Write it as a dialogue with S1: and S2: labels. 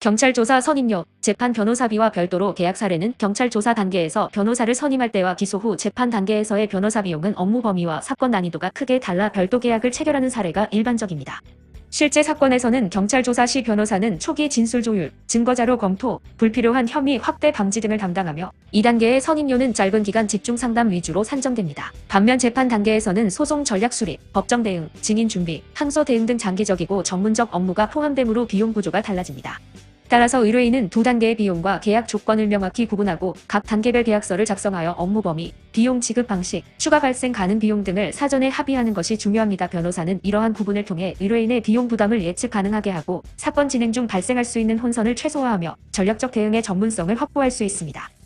S1: 경찰 조사 선임료, 재판 변호사비와 별도로 계약 사례는 경찰 조사 단계에서 변호사를 선임할 때와 기소 후 재판 단계에서의 변호사 비용은 업무 범위와 사건 난이도가 크게 달라 별도 계약을 체결하는 사례가 일반적입니다. 실제 사건에서는 경찰 조사 시 변호사는 초기 진술 조율, 증거자료 검토, 불필요한 혐의 확대 방지 등을 담당하며 2단계의 선임료는 짧은 기간 집중 상담 위주로 산정됩니다. 반면 재판 단계에서는 소송 전략 수립, 법정 대응, 증인 준비, 항소 대응 등 장기적이고 전문적 업무가 포함되므로 비용 구조가 달라집니다. 따라서 의뢰인은 두 단계의 비용과 계약 조건을 명확히 구분하고 각 단계별 계약서를 작성하여 업무 범위, 비용 지급 방식, 추가 발생 가능 비용 등을 사전에 합의하는 것이 중요합니다. 변호사는 이러한 구분을 통해 의뢰인의 비용 부담을 예측 가능하게 하고 사건 진행 중 발생할 수 있는 혼선을 최소화하며 전략적 대응의 전문성을 확보할 수 있습니다.